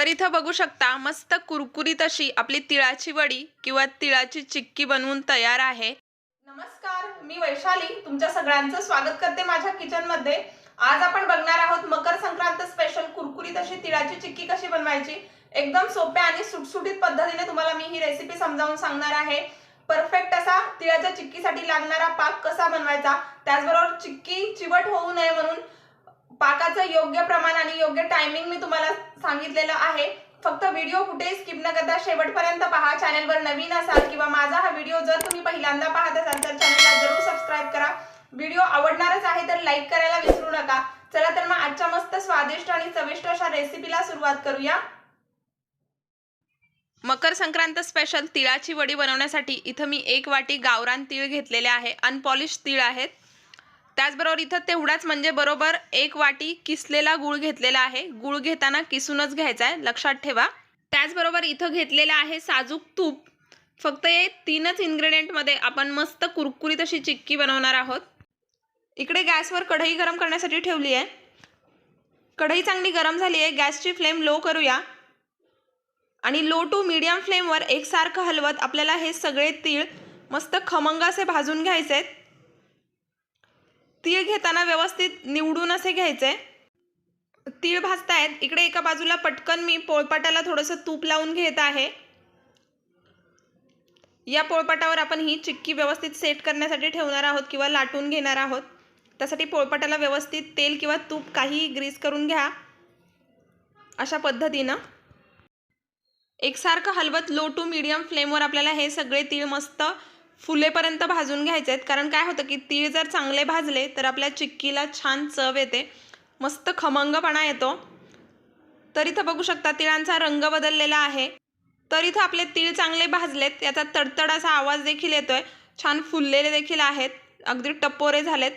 तर इथं बघू शकता मस्त कुरकुरीत अशी आपली तिळाची वडी किंवा तिळाची चिक्की बनवून तयार आहे. नमस्कार मी वैशाली. तुमच्या सगळ्यांचं स्वागत करते माझ्या किचनमध्ये. आज आपण बघणार आहोत मकर संक्रांत स्पेशल कुरकुरीत अशी तिळाची चिक्की कशी बनवायची. एकदम सोप्या आणि सुटसुटीत पद्धतीने तुम्हाला मी ही रेसिपी समजावून सांगणार आहे. परफेक्ट असा तिळाच्या चिक्कीसाठी लागणारा पाक कसा बनवायचा त्याचबरोबर चिक्की चिवट होऊ नये म्हणून पाकाचं योग्य प्रमाण आणि योग्य टायमिंग मी तुम्हाला सांगितलेलं आहे. फक्त व्हिडिओ कुठेही स्किप न करता शेवटपर्यंत पहा. चॅनलवर नवीन असाल किंवा माझा हा व्हिडिओ जर तुम्ही पहिल्यांदा पाहत असाल तर चॅनलला जरूर सबस्क्राईब करा. व्हिडिओ आवडणारच आहे तर लाईक करायला विसरू नका. चला तर मग आजच्या मस्त स्वादिष्ट आणि चविष्ट अशा रेसिपीला सुरुवात करूया. मकर संक्रांत स्पेशल तिळाची वडी बनवण्यासाठी इथं मी एक वाटी गावरान तीळ घेतलेले आहे. अनपॉलिश तीळ आहेत. त्याचबरोबर इथं तेवढाच म्हणजे बरोबर एक वाटी किसलेला गुळ घेतलेला आहे. गुळ घेताना किसूनच घ्यायचा आहे लक्षात ठेवा. त्याचबरोबर इथं घेतलेलं आहे साजूक तूप. फक्त हे तीनच इन्ग्रेडियंटमध्ये आपण मस्त कुरकुरीत अशी चिक्की बनवणार आहोत. इकडे गॅसवर कढई गरम करण्यासाठी ठेवली आहे कढई चांगली गरम झाली आहे गॅसची फ्लेम लो करूया. आणि लो टू मीडियम फ्लेमवर एकसारखं हलवत आपल्याला हे सगळे तीळ मस्त खमंग असे भाजून घ्यायचे आहेत तीळ घेताना व्यवस्थित निवडून असे घ्यायचे. तीळ भाजतायत. इकडे एका बाजूला पटकन मी पोळपाटाला थोडंसं तूप लावून घेत आहे. या पोळपाटावर आपण ही चिक्की व्यवस्थित सेट करण्यासाठी ठेवणार आहोत किंवा लाटून घेणार आहोत. त्यासाठी पोळपाटाला व्यवस्थित तेल किंवा तूप काही ग्रीस करून घ्या. अशा पद्धतीनं. एकसारखं हलवत लो टू मीडियम फ्लेमवर आपल्याला हे सगळे तीळ मस्त फुलेपर्यंत भाजून घ्यायचे आहेत. कारण काय होतं की तीळ जर चांगले भाजले तर आपल्या चिक्कीला छान चव येते. मस्त खमंगपणा येतो. तर इथं बघू शकता तिळांचा रंग बदललेला आहे. तर इथं आपले तीळ चांगले भाजलेत. याचा तडतड असा आवाज देखील येतोय. छान फुललेले देखील आहेत. अगदी टपोरे झालेत.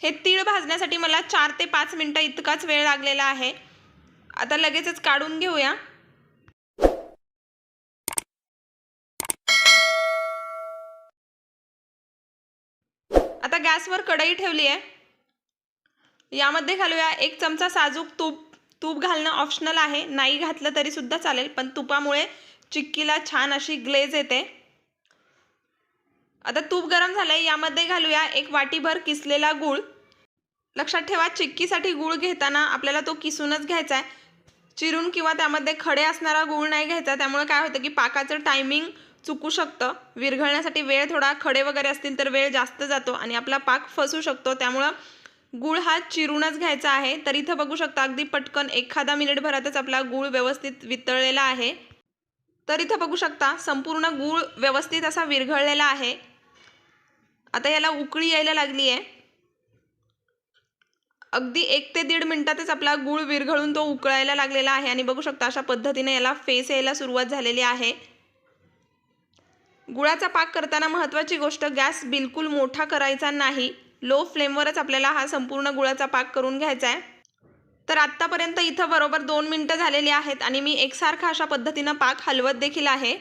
हे तीळ भाजण्यासाठी मला चार ते पाच मिनटं इतकाच वेळ लागलेला आहे. आता लगेचच काढून घेऊया आता गॅसवर कढई ठेवली आहे. यामध्ये घालूया एक चमचा साजूक तूप. तूप घालणं ऑप्शनल आहे. नाही घातलं तरी सुद्धा चालेल पण तुपामुळे चिक्कीला छान अशी ग्लेज येते. आता तूप गरम झालंय यामध्ये घालूया एक वाटीभर किसलेला गूळ. लक्षात ठेवा चिक्कीसाठी गूळ घेताना आपल्याला तो किसूनच घ्यायचा आहे. चिरून किंवा त्यामध्ये खडे असणारा गूळ नाही घ्यायचा त्यामुळे काय होतं की पाकाचं टायमिंग चुकू शकतं. विरघळण्यासाठी वेळ थोडा खडे वगैरे असतील तर वेळ जास्त जातो आणि आपला पाक फसू शकतो. त्यामुळं गूळ हा चिरूनच घ्यायचा आहे. तर इथं बघू शकता अगदी पटकन एखादा मिनिटभरातच आपला गूळ व्यवस्थित वितळलेला आहे. तर इथं बघू शकता संपूर्ण गूळ व्यवस्थित असा विरघळलेला आहे. आता याला उकळी यायला लागली आहे. अगदी एक ते दीड मिनटातच आपला गूळ विरघळून तो उकळायला लागलेला आहे आणि बघू शकता अशा पद्धतीने याला फेस यायला सुरुवात झालेली आहे. गुळाचा पाक करताना महत्त्वाची गोष्ट गॅस बिलकुल मोठा करायचा नाही. लो फ्लेमवरच आपल्याला हा संपूर्ण गुळाचा पाक करून घ्यायचा आहे तर आत्तापर्यंत इथं बरोबर दोन मिनटं झालेली आहेत आणि मी एकसारखा अशा पद्धतीनं पाक हलवत देखील आहे.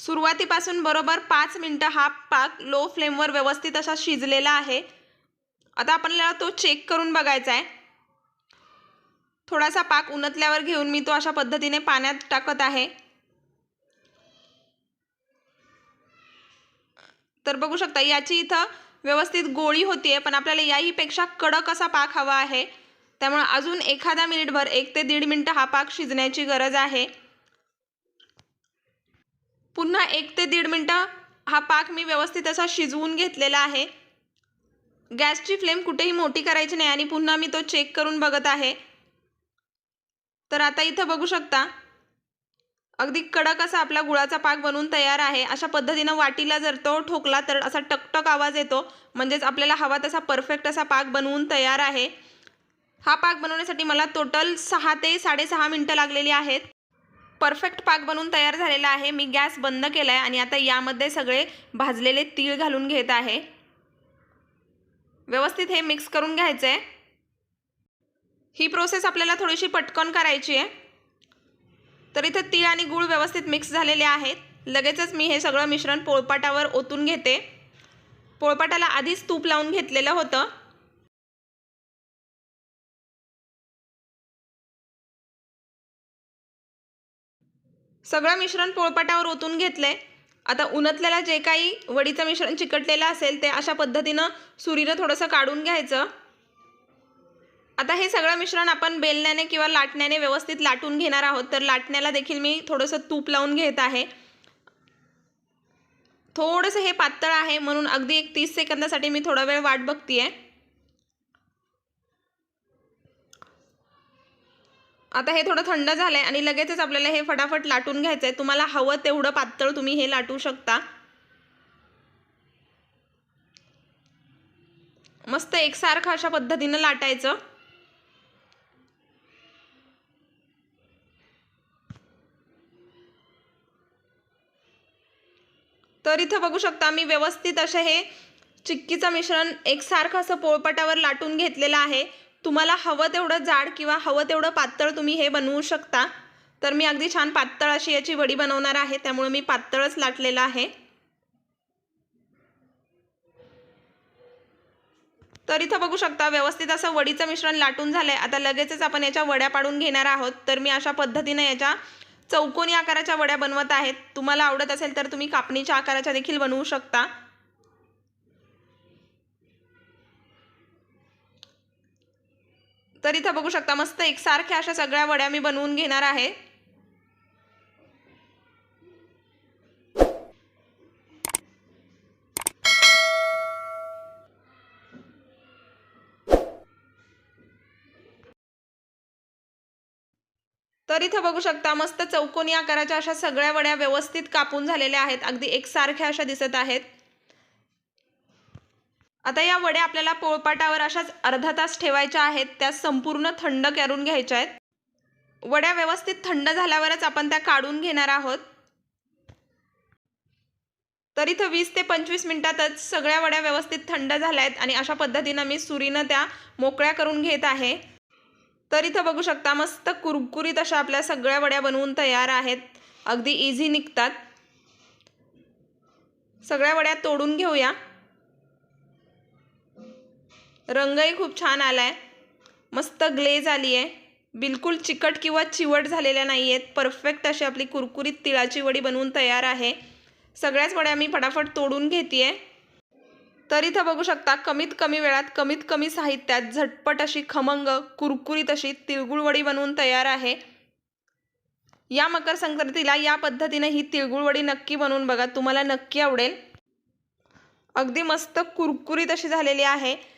सुरुवातीपासून बरोबर पाच मिनटं हा पाक लो फ्लेमवर व्यवस्थित असा शिजलेला आहे. आता आपल्याला तो चेक करून बघायचा आहे थोडासा पाक उनतल्यावर घेऊन मी तो अशा पद्धतीने पाण्यात टाकत आहे. तर बघू शकता याची इथं व्यवस्थित गोळी होतीये पण आपल्याला याहीपेक्षा कडक असा पाक हवा आहे. त्यामुळे अजून एखादा मिनिटभर एक ते दीड मिनटं हा पाक शिजण्याची गरज आहे. पुन्हा एक ते दीड मिनटं हा पाक मी व्यवस्थित असा शिजवून घेतलेला आहे. गॅसची फ्लेम कुठेही मोठी करायची नाही आणि पुन्हा मी तो चेक करून बघत आहे. तर आता इथं बघू शकता अगदी कडक असा आपला गुळाचा पाक बनवून तयार आहे. अशा पद्धतीनं वाटीला जर तो ठोकला तर असा टकटक आवाज येतो. म्हणजेच आपल्याला हवा तसा परफेक्ट असा पाक बनवून तयार आहे. हा पाक बनवण्यासाठी मला टोटल सहा ते साडेसहा मिनटं लागलेली आहेत. परफेक्ट पाक बनवून तयार झालेला आहे. मी गॅस बंद केला आहे आणि आता यामध्ये सगळे भाजलेले तीळ घालून घेत आहे. व्यवस्थित हे मिक्स करून घ्यायचं आहे ही प्रोसेस आपल्याला थोडीशी पटकन करायची आहे. तर इथे तीळ आणि गूळ व्यवस्थित मिक्स झालेले आहेत. लगेचच मी हे सगळं मिश्रण पोळपाटावर ओतून घेते. पोळपाटाला आधीच तूप लावून घेतलेलं होतं. सगळं मिश्रण पोळपाटावर ओतून घेतलंय. आता उन्हातल्याला जे काही वडीचं मिश्रण चिकटलेलं असेल ते अशा पद्धतीनं सुरीनं थोडंसं काढून घ्यायचं. आता हे सगळं मिश्रण आपण बेलण्याने किंवा लाटण्याने व्यवस्थित लाटून घेणार आहोत. तर लाटण्याला देखील मी थोडंसं तूप लावून घेत आहे. थोडंसं हे पातळ आहे म्हणून अगदी एक तीस सेकंदासाठी मी थोडा वेळ वाट बघतीये. आता हे थोडं थंड झालंय आणि लगेचच आपल्याला हे फटाफट लाटून घ्यायचं आहे तुम्हाला हवं तेवढं पातळ तुम्ही हे लाटू शकता. मस्त एकसारखं अशा पद्धतीनं लाटायचं. तर इथं बघू शकता मी व्यवस्थित असे हे चिक्कीचं मिश्रण एकसारखं असं पोळपटावर लाटून घेतलेलं आहे. तुम्हाला हवं तेवढं जाड किंवा हवं तेवढं पातळ तुम्ही हे बनवू शकता. तर मी अगदी छान पातळ अशी याची वडी बनवणार आहे. त्यामुळे मी पातळच लाटलेलं आहे. तर इथं बघू शकता व्यवस्थित असं वडीचं मिश्रण लाटून झालंय. आता लगेचच आपण याच्या वड्या पाडून घेणार आहोत. तर मी अशा पद्धतीने याच्या चौकोनी आकाराच्या वड्या बनवत आहेत. तुम्हाला आवडत असेल तर तुम्ही कापणीच्या आकाराच्या देखील बनवू शकता. तर इथं बघू शकता मस्त एकसारख्या अशा सगळ्या वड्या मी बनवून घेणार आहे. तर इथं बघू शकता मस्त चौकोनी आकाराच्या अशा सगळ्या वड्या व्यवस्थित कापून झालेल्या आहेत. अगदी एकसारख्या अशा दिसत आहेत. आता या वड्या आपल्याला पोळपाटावर अशाच अर्धा तास ठेवायच्या आहेत. त्या संपूर्ण थंड करून घ्यायच्या आहेत. वड्या व्यवस्थित थंड झाल्यावरच आपण त्या काढून घेणार आहोत. तर इथं वीस ते पंचवीस मिनिटातच सगळ्या वड्या व्यवस्थित थंड झाल्या आहेत आणि अशा पद्धतीनं मी सुरीनं त्या मोकळ्या करून घेत आहे. तर इथं बघू शकता मस्त कुरकुरीत अशा आपल्या सगळ्या वड्या बनवून तयार आहेत. अगदी इझी निघतात. सगळ्या वड्या तोडून घेऊया. रंगही खूप छान आलाय. मस्त ग्लेज आली आहे बिलकुल चिकट किंवा चिवट झालेल्या नाही आहेत परफेक्ट अशी आपली कुरकुरीत तिळाची वडी बनवून तयार आहे. सगळ्याच वड्या मी फटाफट तोडून घेते आहे तर इथं बघू शकता कमीत कमी वेळात कमीत कमी साहित्यात झटपट अशी खमंग कुरकुरीत अशी तिळगुळवडी बनवून तयार आहे. या मकर संक्रांतीला या पद्धतीने ही तिळगुळवडी नक्की बनवून बघा तुम्हाला नक्की आवडेल. अगदी मस्त कुरकुरीत अशी झालेली आहे.